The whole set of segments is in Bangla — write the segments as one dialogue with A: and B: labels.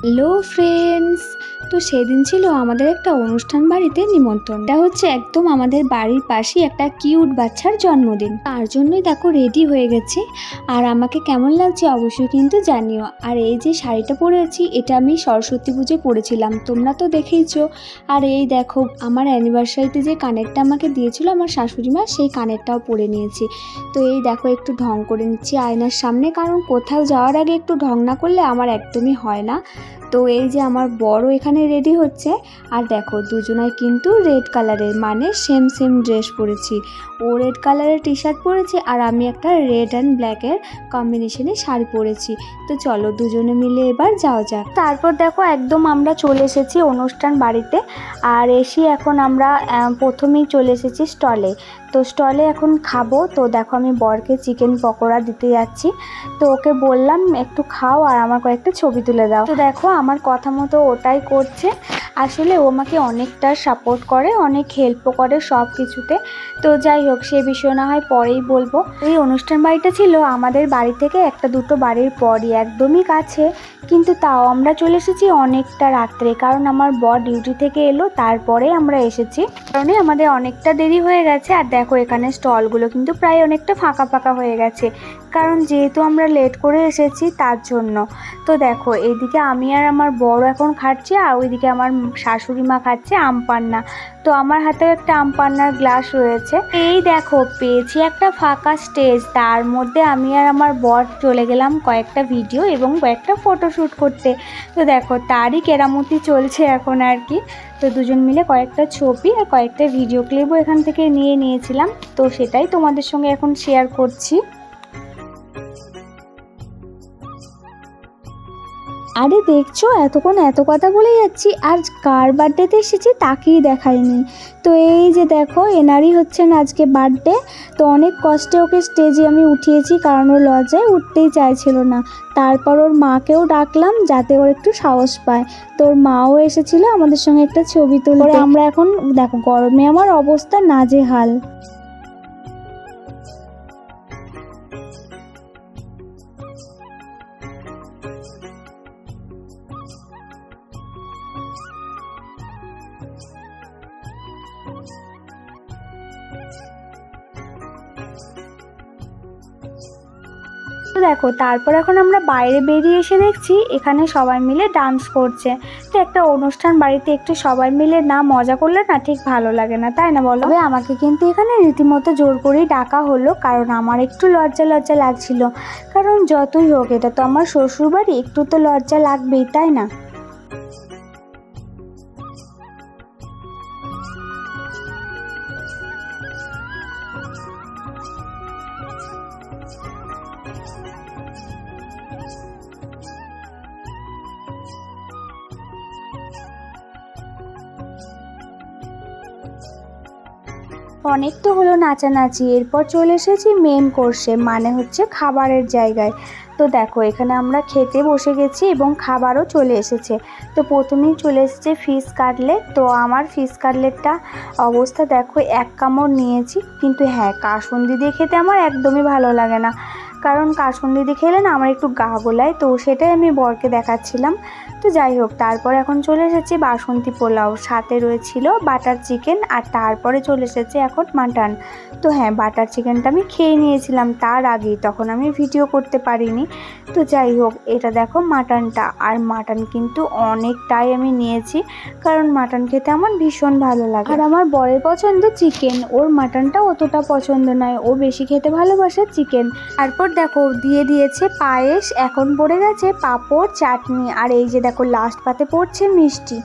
A: হ্যালো ফ্রেন্ডস তো সেদিন ছিল আমাদের একটা অনুষ্ঠান বাড়িতে নিমন্ত্রণ। এটা হচ্ছে একদম আমাদের বাড়ির পাশেই একটা কিউট বাচ্চার জন্মদিন। তার জন্যই দেখো রেডি হয়ে গেছে। আর আমাকে কেমন লাগছে অবশ্যই কিন্তু জানিও। আর এই যে শাড়িটা পরেছি, এটা আমি সরস্বতী পুজোয় পরেছিলাম। তোমরা তো দেখেইছো। আর এই দেখো, আমার অ্যানিভার্সারিতে যে কানেরটা আমাকে দিয়েছিল আমার শাশুড়ি মা, সেই কানেরটাও পরে নিয়েছি। তো এই দেখো একটু ঢং করে নিচ্ছি আয়নার সামনে, কারণ কোথাও যাওয়ার আগে একটু ঢং না করলে আমার একদমই হয় না। তো এই যে আমার বড় এখানে রেডি হচ্ছে। আর দেখো, দুজনাই কিন্তু রেড কালারের মানে সেম সেম ড্রেস পরেছি। ও রেড কালারের টি শার্ট পরেছে আর আমি একটা রেড অ্যান্ড ব্ল্যাকের কম্বিনেশনে শাড়ি পরেছি। তো চলো দুজনে মিলে এবার যাওয়া যাক। তারপর দেখো, একদম আমরা চলে এসেছি অনুষ্ঠান বাড়িতে। আর এসে এখন আমরা প্রথমেই চলে এসেছি স্টলে তো স্টলে এখন খাব। তো দেখো আমি বরকে চিকেন পকোড়া দিতে যাচ্ছি। তো ওকে বললাম, একটু খাও আর আমার কয়েকটা ছবি তুলে দাও। তো দেখো আমার কথা মতো ওটাই করছে। আসলে ও আমাকে অনেকটা সাপোর্ট করে, অনেক হেল্পও করে সব কিছুতে তো যাই হোক, সে বিষয় না হয় পরেই বলব। এই অনুষ্ঠান বাড়িটা ছিল আমাদের বাড়ি থেকে একটা দুটো বাড়ির পরই, একদমই কাছে। কিন্তু তাও আমরা চলে এসেছি অনেকটা রাত্রে, কারণ আমার বর ডিউটি থেকে এলো, তারপরে আমরা এসেছি। কারণে আমাদের অনেকটা দেরি হয়ে গেছে, আর দেখো এখানে স্টলগুলো কিন্তু প্রায় অনেকটা ফাঁকা ফাঁকা হয়ে গেছে। কারণ যেহেতু আমরা লেট করে এসেছি, তার জন্য। তো দেখো এইদিকে আমি আর আমার বড় এখন খাচ্ছি আর ওইদিকে আমার শাশুড়ি মা খাচ্ছে আম পান্না। তো আমার হাতেও একটা আম পান্নার গ্লাস রয়েছে। এই দেখো, পেয়েছি একটা ফাঁকা স্টেজ তার মধ্যে আমি আর আমার বর চলে গেলাম কয়েকটা ভিডিও এবং কয়েকটা ফটোশ্যুট করতে। তো দেখো, তারই কেরামতি চলছে এখন আর কি। তো দুজন মিলে কয়েকটা ছবি আর কয়েকটা ভিডিও ক্লিপও এখান থেকে নিয়ে নিয়েছিলাম। তো সেটাই তোমাদের সঙ্গে এখন শেয়ার করছি। আরে দেখছ এতক্ষণ এত কথা বলে যাচ্ছি আর কার বার্থডেতে এসেছি তাকেই দেখাইনি। তো এই যে দেখো এনারই হচ্ছেন আজকে বার্থডে তো অনেক কষ্টে ওকে স্টেজে আমি উঠিয়েছি কারণ ও লজ্জায় উঠতেই চাইছিল না। তারপর ওর মাকেও ডাকলাম যাতে ওর একটু সাহস পায়। তোর মাও এসেছিল আমাদের সঙ্গে একটা ছবি তুলে আমরা এখন দেখো গরমে আমার অবস্থা নাজেহাল। তো দেখো, তারপর এখন আমরা বাইরে বেরিয়ে এসে দেখছি এখানে সবাই মিলে ডান্স করছে। তো একটা অনুষ্ঠান বাড়িতে একটু সবাই মিলে না মজা করলে না ঠিক ভালো লাগে না, তাই না বলো? আমাকে কিন্তু এখানে রীতিমতো জোর করেই ডাকা হলো, কারণ আমার একটু লজ্জা লজ্জা লাগছিল। কারণ যতই হোক, এটা তো আমার শ্বশুর বাড়ি একটু তো লজ্জা লাগবেই, তাই না? অনেক তো হলো নাচানাচি, এরপর চলে এসেছি মেন কোর্সে মানে হচ্ছে খাবারের জায়গায়। তো দেখো, এখানে আমরা খেতে বসে গেছি এবং খাবারও চলে এসেছে। তো প্রথমেই চলে এসেছে ফিশ কাটলেট তো আমার ফিশ কাটলেটটা অবস্থা দেখো, এক কামড় নিয়েছি, কিন্তু হ্যাঁ কাসুন্দি দিয়ে খেতে আমার একদমই ভালো লাগে না। কারণ কাসুন্দি দিয়ে খেলে না আমার একটু গা গোলায়, তো সেটাই আমি বরকে দেখাচ্ছিলাম। তো যাই হোক, তারপর এখন চলে এসেছি বাসন্তী পোলাও। সাথে রয়েছিল বাটার চিকেন আর তারপরে চলে এসেছে এখন মাটন। তো হ্যাঁ বাটার চিকেনটা আমি খেয়ে নিয়েছিলাম তার আগেই, তখন আমি ভিডিও করতে পারিনি। তো যাই হোক, এটা দেখো মাটনটা। আর মাটন কিন্তু অনেকটাই আমি নিয়েছি, কারণ মাটন খেতে আমার ভীষণ ভালো লাগে। আর আমার বরের পছন্দ চিকেন, ওর মাটনটা অতটা পছন্দ নয়। ও বেশি খেতে ভালোবাসে চিকেন। তারপর দেখো, দিয়ে দিয়েছে পায়েস, এখন পড়ে গেছে পাঁপড়, চাটনি, আর এই যে দেখো লাস্ট পাতে পড়ছে মিষ্টি।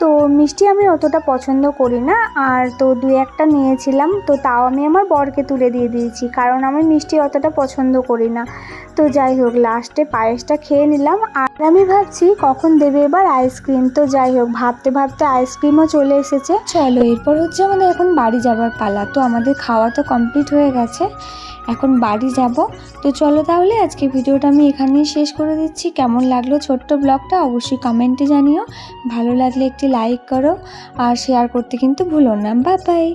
A: তো মিষ্টি আমি অতটা পছন্দ করি না, আর তো দু একটা নিয়েছিলাম, তো তাও আমি আমার বরকে তুলে দিয়ে দিয়েছি, কারণ আমি মিষ্টি অতটা পছন্দ করি না। তো যাই হোক লাস্টে পায়েসটা খেয়ে নিলাম, আর আমি ভাবছি কখন দেবে এবার আইসক্রিম তো যাই হোক, ভাবতে ভাবতে আইসক্রিমও চলে এসেছে। চলো, এরপর হচ্ছে আমাদের এখন বাড়ি যাবার পালা, তো আমাদের খাওয়া তো কমপ্লিট হয়ে গেছে। এখন বাড়ি যাব। তো চলো তাহলে আজকে ভিডিওটা আমি এখানেই শেষ করে দিচ্ছি। কেমন লাগল ছোট্ট ব্লগটা অবশ্যই কমেন্টে জানিও। ভালো লাগলে একটি লাইক করো আর শেয়ার করতে কিন্তু ভুলো না। বা বাই